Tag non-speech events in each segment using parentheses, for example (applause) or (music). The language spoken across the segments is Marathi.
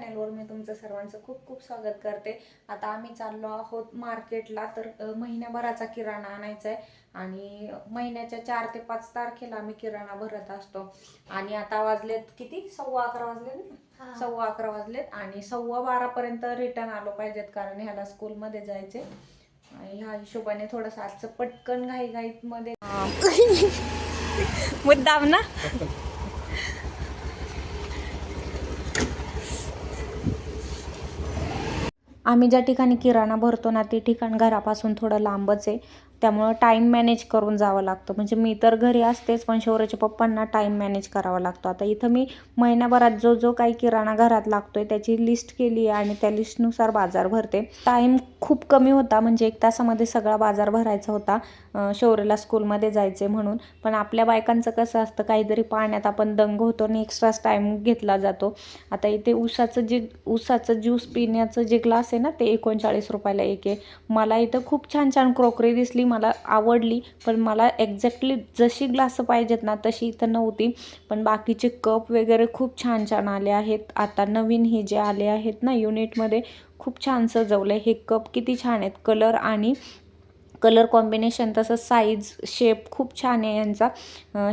चॅनलवर मी तुमचं सर्वांचं खूप खूप स्वागत करते. आता आम्ही चाललो आहोत मार्केटला तर महिन्याभराचा किराणा आणायचा आहे आणि महिन्याच्या चार ते पाच तारखेला आम्ही किराणा भरत असतो. आणि आता वाजलेत किती? सव्वा अकरा वाजलेत सव्वा अकरा वाजलेत. आणि सव्वा बारापर्यंत रिटर्न आलो पाहिजेत कारण ह्याला स्कूलमध्ये जायचे आणि ह्या हिशोबाने थोडंसं आजचं पटकन घाईघाईत मध्ये (laughs) मुद्दाम ना? (laughs) आम्ही ज्या ठिकाणी किराणा भरतो ना ते ठिकाण घरापासून थोडं लांबच आहे. त्यामुळं टाईम मॅनेज करून जावं लागतं. म्हणजे मी तर घरी असतेच पण शौर्याच्या पप्पांना टाईम मॅनेज करावा लागतो. आता इथं मी महिन्याभरात जो जो काही किराणा घरात लागतोय त्याची लिस्ट केली आहे आणि त्या लिस्टनुसार बाजार भरते. टाईम खूप कमी होता. म्हणजे एक तासामध्ये सगळा बाजार भरायचा होता. शौर्यला स्कूलमध्ये जायचे म्हणून. पण आपल्या बायकांचं कसं असतं काहीतरी पाण्यात आपण दंग होतो आणि एक्स्ट्राच टाईम घेतला जातो. आता इथे उसाचं जे उसाचं ज्यूस पिण्याचं जे ग्लास आहे ना ते एकोणचाळीस रुपयाला एक आहे. मला इथं खूप छान छान क्रॉकरी दिसली मला आवडली पण मला एक्झॅक्टली जशी ग्लास पाहिजेत ना तशी इथं नव्हती. पण बाकीचे कप वगैरे खूप छान छान आले आहेत. आता नवीन हे जे आले आहेत ना युनिटमध्ये खूप छान सजवलं हे कप किती छान आहेत. कलर आणि कलर कॉम्बिनेशन तसं साईज शेप खूप छान आहे यांचा.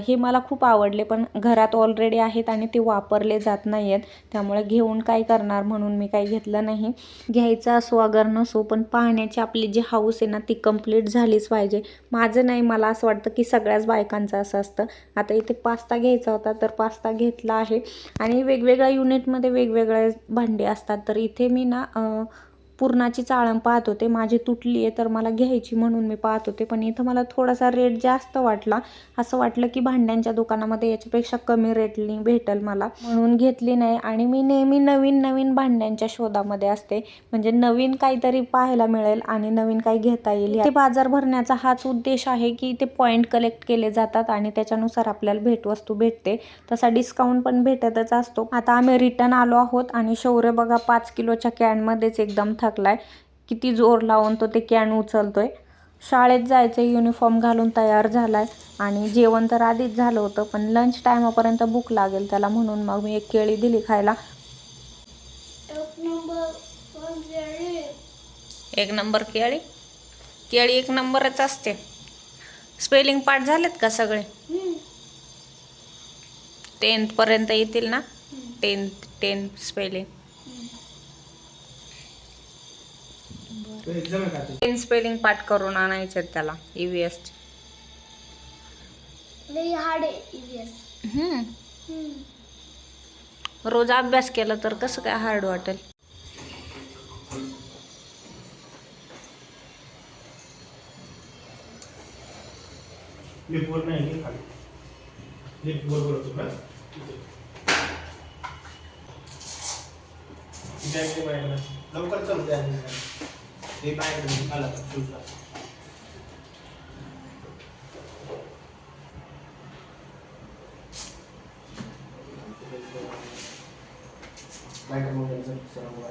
हे मला खूप आवडले पण घरात ऑलरेडी आहेत आणि ते वापरले जात नाही आहेत त्यामुळे घेऊन काय करणार म्हणून मी काही घेतलं नाही. घ्यायचं असो अगर नसो पण पाहण्याची आपली जी हाऊस आहे ना ती कंप्लीट झालीच पाहिजे. माझं नाही मला असं वाटतं की सगळ्याच बायकांचं असं असतं. आता इथे पास्ता घ्यायचा होता तर पास्ता घेतला आहे. आणि वेगवेगळ्या युनिटमध्ये वेगवेगळे भांडे असतात. तर इथे मी ना पुरणाची चाळण पाहत होते. माझी तुटली आहे तर मला घ्यायची म्हणून मी पाहत होते. पण इथं मला थोडासा रेट जास्त वाटला. असं वाटलं की भांड्यांच्या दुकानामध्ये याच्यापेक्षा कमी रेटनी भेटल मला. म्हणून घेतली नाही. आणि मी नेहमी नवीन नवीन भांड्यांच्या शोधामध्ये असते. म्हणजे नवीन काहीतरी पाहायला मिळेल आणि नवीन काही घेता येईल. ते बाजार भरण्याचा हाच उद्देश आहे की ते पॉईंट कलेक्ट केले जातात आणि त्याच्यानुसार आपल्याला भेटवस्तू भेटते. तसा डिस्काउंट पण भेटतच असतो. आता आम्ही रिटर्न आलो आहोत आणि शौर्य बघा पाच किलोच्या कॅनमध्येच एकदम थकलाय. किती जोर लावून तो ते कॅन उचलतोय. शाळेत जायचं युनिफॉर्म घालून तयार झालाय. आणि जेवण तर आधीच झालं होतं पण लंच टायमापर्यंत भूक लागेल त्याला म्हणून मग मी एक केळी दिली खायला. एक नंबर वन केळी? एक नंबर केळी केळी एक नंबरच असते. स्पेलिंग पाठ झालेत का सगळे? टेन्थपर्यंत येतील ना? टेन्थ टेन्थ स्पेलिंग एक्झाम आहे का ते टेन स्पेलिंग पाठ करून आणायचे आहेत त्याला E लई हार्ड आहे ईव्हीएस रोज अभ्यास केला तर कसं काय हार्ड वाटेल? लवकर चल द्या ते माझ्याकडे आला का शूजला बाय मोबाईलचं सर्व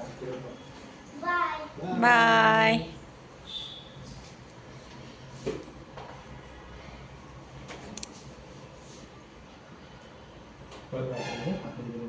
बाय बाय परत आपण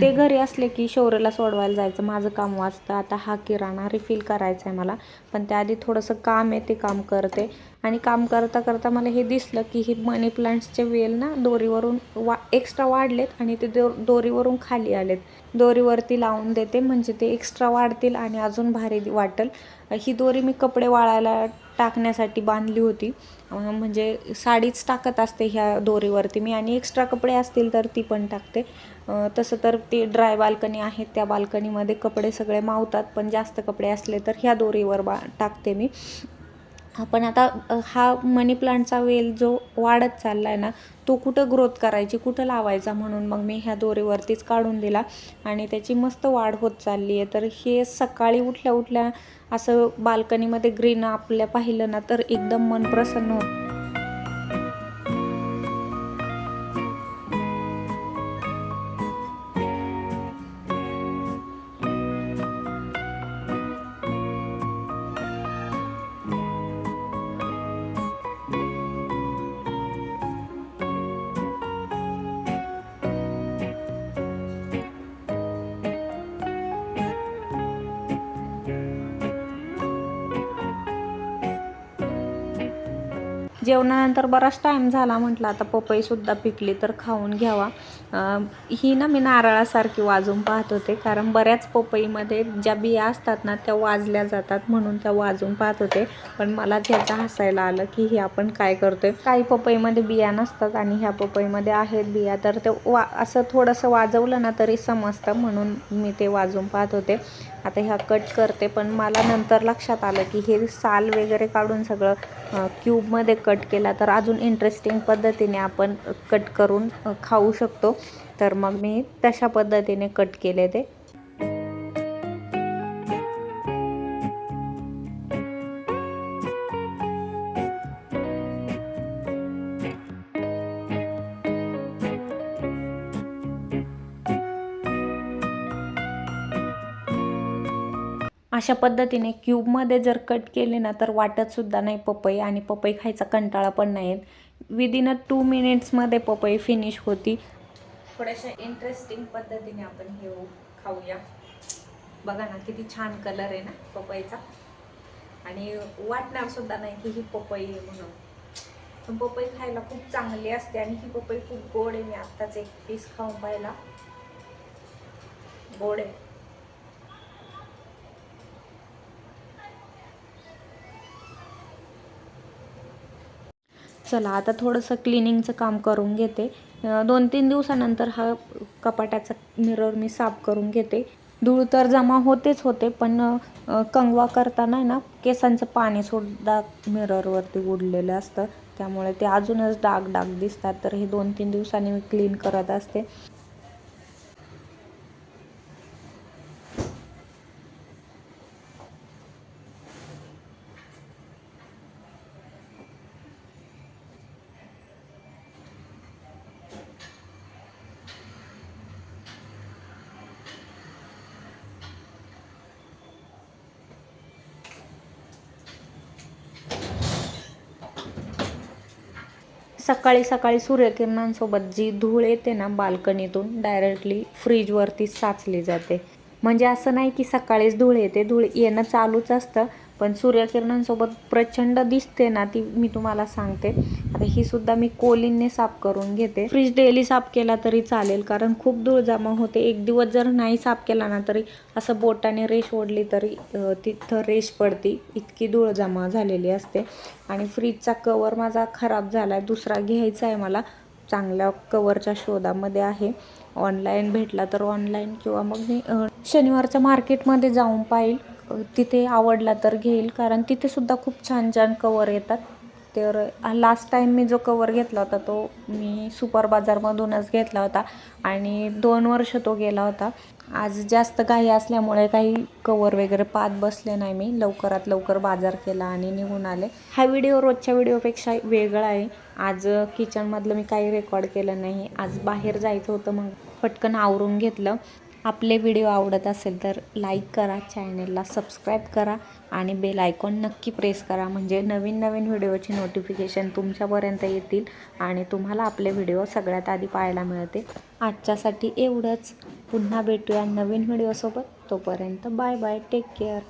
ते घरी असले की शौर्यला सोडवायला जायचं माझं काम वाचतं आता हा किराणा रिफिल करायचा आहे मला पण त्याआधी थोडंसं काम आहे ते काम करते. आणि काम करता करता मला हे दिसलं की हे मनी प्लांट्सचे वेल ना दोरीवरून वा एक्स्ट्रा वाढलेत आणि ते दो दोरीवरून खाली आलेत. दोरीवरती लावून देते म्हणजे ते एक्स्ट्रा वाढतील आणि अजून भारी वाटेल. ही दोरी मी कपडे वाळायला टाकण्यासाठी बांधली होती. म्हणजे साडीच टाकत असते ह्या दोरीवरती. मी आणि एक्स्ट्रा कपडे असतील तर ती पण टाकते. तसं तर ते ड्राय बाल्कनी आहेत. त्या बाल्कनीमध्ये कपडे सगळे मावतात. पण जास्त कपडे असले तर ह्या दोरीवर बा टाकते मी. पण आता हा मनी प्लांटचा वेल जो वाढत चालला आहे ना तो कुठं ग्रोथ करायची कुठं लावायचा म्हणून मग मी ह्या दोरीवरतीच काढून दिला. आणि त्याची मस्त वाढ होत चालली आहे. तर हे सकाळी उठल्या उठल्या असं बाल्कनीमध्ये ग्रीन आपल्या पाहिलं ना तर एकदम मन प्रसन्न होतं. जेवणानंतर बराच टाईम झाला म्हटलं आता पपईसुद्धा पिकली तर खाऊन घ्यावा. ही ना मी नारळासारखी वाजून पाहत होते कारण बऱ्याच पपईमध्ये ज्या बिया असतात ना त्या वाजल्या जातात म्हणून त्या वाजून पाहत होते. पण मला ह्याचं हसायला आलं की हे आपण काय करतोय? काही पपईमध्ये बिया नसतात आणि ह्या पपईमध्ये आहेत बिया तर ते वा असं थोडंसं वाजवलं ना तरी समजतं म्हणून मी ते वाजून पाहत होते. आता ह्या कट करते पण मला नंतर लक्षात आलं की हे साल वगैरे काढून सगळं क्यूबमध्ये कट कट केला तर अजून इंटरेस्टिंग पद्धतीने आपण कट करून खाऊ शकतो. तर मग मी तशा पद्धतीने कट केले ते. अशा पद्धतीने क्यूबमध्ये जर कट केले ना तर वाटतसुद्धा नाही पपई आणि पपई खायचा कंटाळा पण नाही येत. विदिन अ टू मिनिट्समध्ये पपई फिनिश होती. थोड्याशा इंटरेस्टिंग पद्धतीने आपण हे खाऊया. बघा ना किती छान कलर आहे ना पपईचा. आणि वाटणार सुद्धा नाही की ही पपई आहे म्हणून. पण पपई खायला खूप चांगली असते आणि ही पपई खूप गोड आहे. मी आत्ताच एक पीस खाऊन पाहिला. गोड आहे. चला आता थोडंसं क्लिनिंगचं काम करून घेते. दोन तीन दिवसानंतर हा कपाटाचा मिरर मी साफ करून घेते. धूळ तर जमा होतेच होते पण कंगवा करताना ना केसांचं पाणी सुद्धा मिररवरती उडलेलं असतं. त्यामुळे ते अजूनच डाग डाग दिसतात. तर हे दोन तीन दिवसांनी मी क्लीन करत असते. सकाळी सकाळी सूर्यकिरणांसोबत जी धूळ येते ना बाल्कनीतून डायरेक्टली फ्रीजवरती साचली जाते. म्हणजे असं नाही की सकाळीच धूळ येते धूळ येणं चालूच असतं पण सूर्यकिरणांसोबत प्रचंड दिसते ना ती मी तुम्हाला सांगते. आता ही सुद्धा मी कोलिनने साफ करून घेते. फ्रीज डेली साफ केला तरी चालेल कारण खूप धूळ जमा होते. एक दिवस जर नाही साफ केला ना तरी असं बोटाने रेश ओढली तरी तिथं रेश पडती. इतकी धूळ जमा झालेली असते. आणि फ्रीजचा कवर माझा खराब झाला आहे दुसरा घ्यायचा आहे मला. चांगल्या कवरच्या शोधामध्ये आहे. ऑनलाईन भेटला तर ऑनलाईन किंवा मग मी शनिवारच्या मार्केटमध्ये जाऊन पाहिल. तिथे आवडला तर घेईल कारण तिथे सुद्धा खूप छान छान कवर येतात. तर लास्ट टाईम मी जो कवर घेतला होता तो मी सुपर बाजारमधूनच घेतला होता आणि दोन वर्ष तो गेला होता. आज जास्त घाई असल्यामुळे काही कवर वगैरे पात बसले नाही मी. लवकरात लवकर बाजार केला आणि निघून आले. हा व्हिडिओ रोजच्या व्हिडिओपेक्षा वेगळा आहे. आज किचनमधलं मी काही रेकॉर्ड केलं नाही. आज बाहेर जायचं होतं मग पटकन आवरून घेतलं. आपले व्हिडिओ आवडत असेल तर लाईक करा चॅनेलला सबस्क्राईब करा आणि बेल आयकॉन नक्की प्रेस करा. म्हणजे नवीन नवीन व्हिडिओची नोटिफिकेशन तुमच्यापर्यंत येतील आणि तुम्हाला आपले व्हिडिओ सगळ्यात आधी पाहायला मिळते आजच्यासाठी एवढंच. पुन्हा भेटूया नवीन व्हिडिओसोबत. तोपर्यंत बाय बाय. Take care.